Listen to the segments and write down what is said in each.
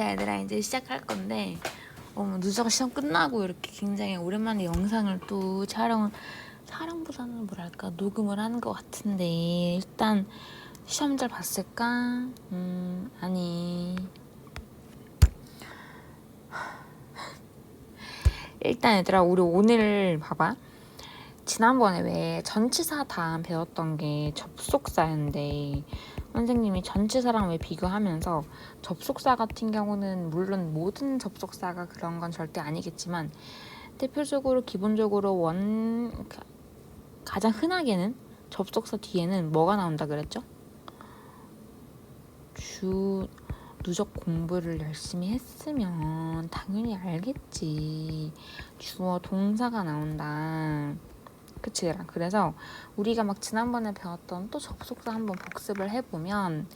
자 얘들아 이제 시작할 건데 어, 누적 시험 끝나고 이렇게 굉장히 오랜만에 영상을 또 촬영 촬영보다는 뭐랄까 녹음을 하는 것 같은데 일단 시험 잘 봤을까? 음 아니 일단 얘들아 우리 오늘 봐봐 지난번에 왜 전치사 다음 배웠던 게 접속사였는데 선생님이 전치사랑 왜 비교하면서 접속사 같은 경우는 물론 모든 접속사가 그런 건 절대 아니겠지만 대표적으로 기본적으로 원 가- 가장 흔하게는 접속사 뒤에는 뭐가 나온다 그랬죠? 주 누적 공부를 열심히 했으면 당연히 알겠지. 주어 동사가 나온다. 그치, 얘들아. 그래서 우리가 막 지난번에 배웠던 또 접속사 한번 복습을 해보면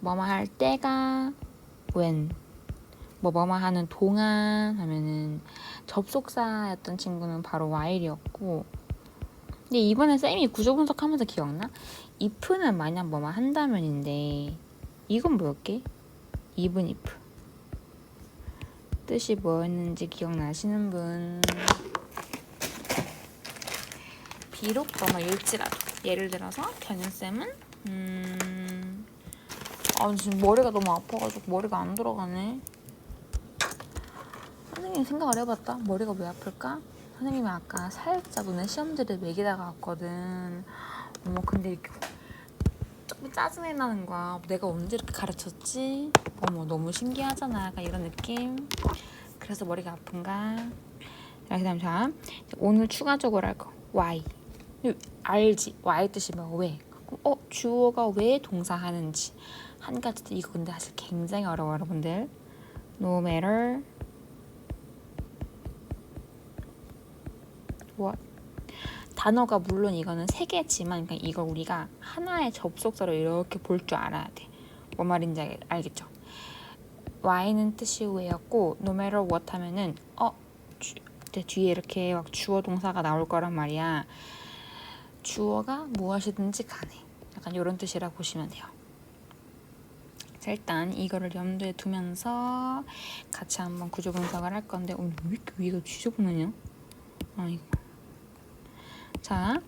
뭐뭐 할 때가 when 뭐 뭐뭐 하는 동안 하면은 접속사였던 친구는 바로 while이었고 근데 이번에 쌤이 구조 분석하면서 기억나? if는 만약 뭐뭐 한다면인데 이건 뭐였게? even if 뜻이 뭐였는지 기억나시는 분 비록 뭐뭐일지라도 예를 들어서 견현쌤은 음... 아 지금 머리가 너무 아파가지고 머리가 안 돌아가네. 선생님 생각을 해봤다. 머리가 왜 아플까? 선생님이 아까 살짝 눈에 시험지를 매기다가 왔거든. 어머 근데 이렇게 조금 짜증이 나는 거야. 내가 언제 이렇게 가르쳤지? 어머 너무 신기하잖아. 약간 이런 느낌. 그래서 머리가 아픈가? 자, 그 다음 자. 오늘 추가적으로 할 거. Why 알지 why 뜻이 뭐 왜? 어 주어가 왜 동사하는지 한 가지 더 이거 근데 사실 굉장히 어려워 여러분들 no matter what 단어가 물론 이거는 세 개지만 그러니까 이걸 우리가 하나의 접속사로 이렇게 볼 줄 알아야 돼. 뭔 말인지 알, 알겠죠? why는 뜻이 왜였고 no matter what 하면은 어 주, 뒤에 이렇게 막 주어 동사가 나올 거란 말이야. 주어가 무엇이든지 간에 약간 이런 뜻이라 보시면 돼요. 자 일단 이거를 염두에 두면서 같이 한번 구조 분석을 할 건데 오늘 왜 이렇게 위가 지저분하냐? 아이고. 자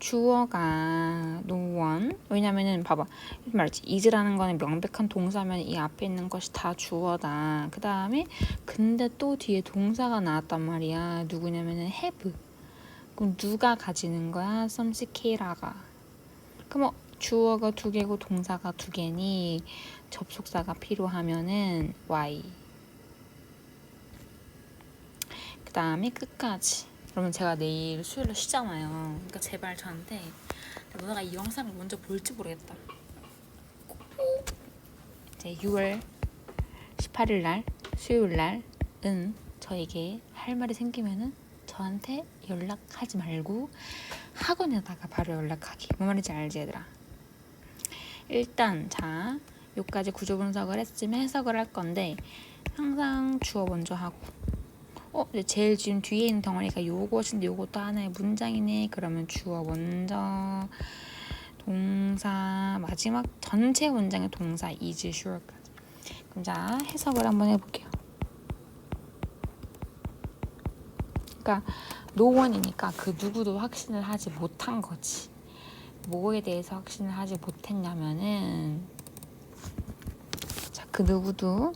주어가 노원. 왜냐면은 봐봐. 말했지. is라는 거는 명백한 동사면 이 앞에 있는 것이 다 주어다. 그 다음에 근데 또 뒤에 동사가 나왔단 말이야. 누구냐면은 have 그럼 누가 가지는 거야 썸시케라가 그럼 어, 주어가 두 개고 동사가 두 개니 접속사가 필요하면은 y 그 다음에 끝까지 그러면 제가 내일 수요일에 쉬잖아요. 그러니까 제발 저한테 누나가 이 영상을 먼저 볼지 모르겠다. 이제 6월 18일 날 수요일 날은 저에게 할 말이 생기면은 저한테 연락하지 말고 학원에다가 바로 연락하기. 뭐 말인지 알지 얘들아? 일단 자 여기까지 구조 분석을 했으면 해석을 할 건데 항상 주어 먼저 하고 어, 제일 지금 뒤에 있는 덩어리가 요것인데 요것도 하나의 문장이네. 그러면 주어 먼저 동사 마지막 전체 문장의 동사 is sure까지. 그럼 자 해석을 한번 해볼게요. 그러니까 노원이니까 그 누구도 확신을 하지 못한 거지. 뭐에 대해서 확신을 하지 못했냐면은 자 그 누구도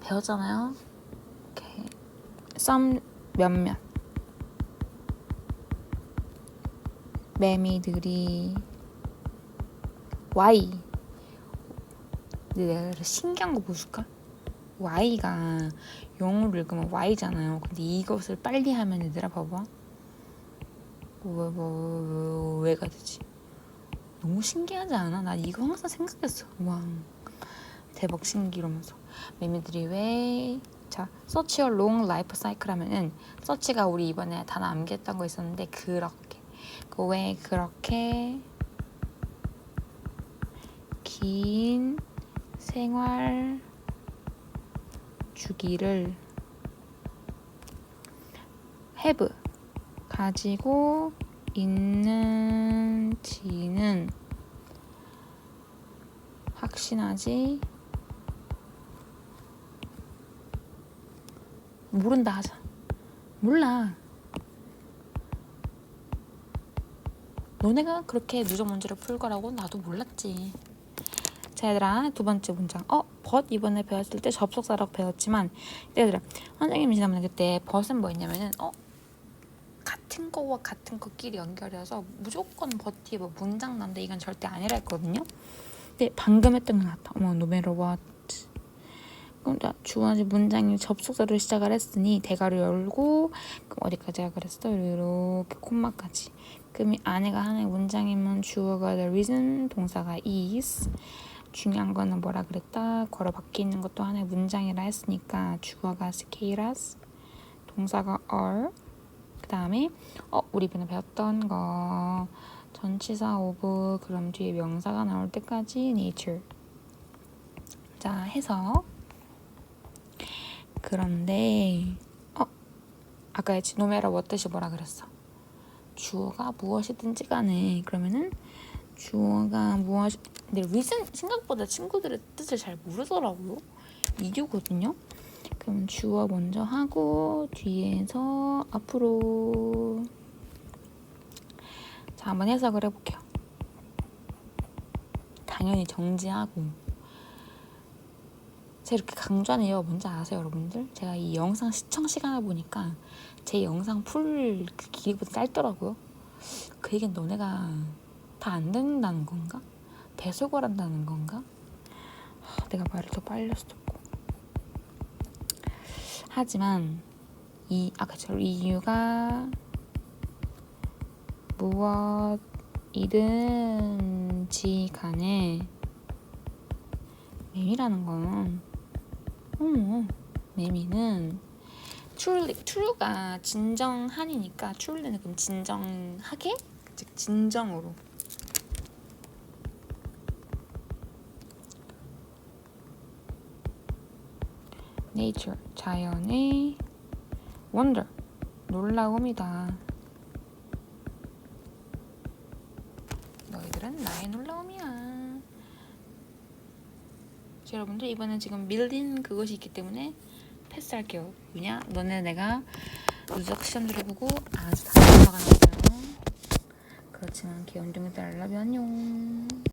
배웠잖아요. 이렇게 썸 몇몇 매미들이 Y 근데 내가 신기한 거 보여줄까? Y가 영어로 읽으면 Y잖아요. 근데 이것을 빨리 하면 얘들아 봐봐. 뭐, 뭐, 왜가 되지? 너무 신기하지 않아? 난 이거 항상 생각했어. 와, 대박 신기 이러면서. 매미들이 왜? 자, 서치 어롱 라이프 사이클 하면은 서치가 우리 이번에 다 남겼던 거 있었는데 그렇게 그 왜 그렇게 긴 생활 주기를 have 가지고 있는지는 확신하지 모른다 하자. 몰라. 너네가 그렇게 누적 문제를 풀 거라고 나도 몰랐지 자 얘들아 두 번째 문장 어? 벗 이번에 배웠을 때 접속사라고 배웠지만 얘들아 선생님이 지난번에 그때 벗은 뭐였냐면은 어? 같은 거와 같은 거끼리 연결해서 무조건 버티 뭐 문장 난데 이건 절대 아니라 했거든요 근데 방금 했던 것 같아 어머 matter what 그럼 자 주어지 문장이 접속사로 시작을 했으니 대가를 열고 그럼 어디까지가 그랬어? 이렇게 콤마까지 그럼 이 안에가 하나의 문장이면 주어가 the reason 동사가 is 중요한 거는 뭐라 그랬다? 걸어 바뀌 있는 것도 하나의 문장이라 했으니까 주어가 scaras 동사가 are 그 다음에 어 우리 이번에 배웠던 거. 전치사 of 그럼 뒤에 명사가 나올 때까지 nature. 자 해서. 그런데 어 아까 했지 노메라 뭐 뜻이 뭐라 그랬어? 주어가 무엇이든지 간에 그러면은 주어가 무엇 근데 reason 생각보다 친구들의 뜻을 잘 모르더라고요. 이유거든요. 그럼 주어 먼저 하고 뒤에서 앞으로. 자 한번 해석을 해볼게요. 당연히 정지하고. 제가 이렇게 강조하는 이유가 뭔지 아세요 여러분들? 제가 이 영상 시청 시간을 보니까 제 영상 풀 그 길이보다 짧더라고요. 그 얘기는 너네가 다안 듣는다는 건가? 배속을 한다는 건가? 하, 내가 말을 더 빨리 했었고. 하지만 이 아까 저 이유가 무엇이든지 간에 매미라는 건 어머 매미는 truly true가 진정한이니까 truly는 그럼 진정하게? 즉 진정으로 nature 자연의 wonder 놀라움이다. 너희들은 나의 놀라움이야. 자, 여러분들 이번엔 지금 밀린 그것이 있기 때문에 패스할게요. 왜냐? 너네 내가 누적 시험들을 보고 아주 다 넘어가는 거예요. 그렇지만 귀여운 종이들 알라뷰 안녕.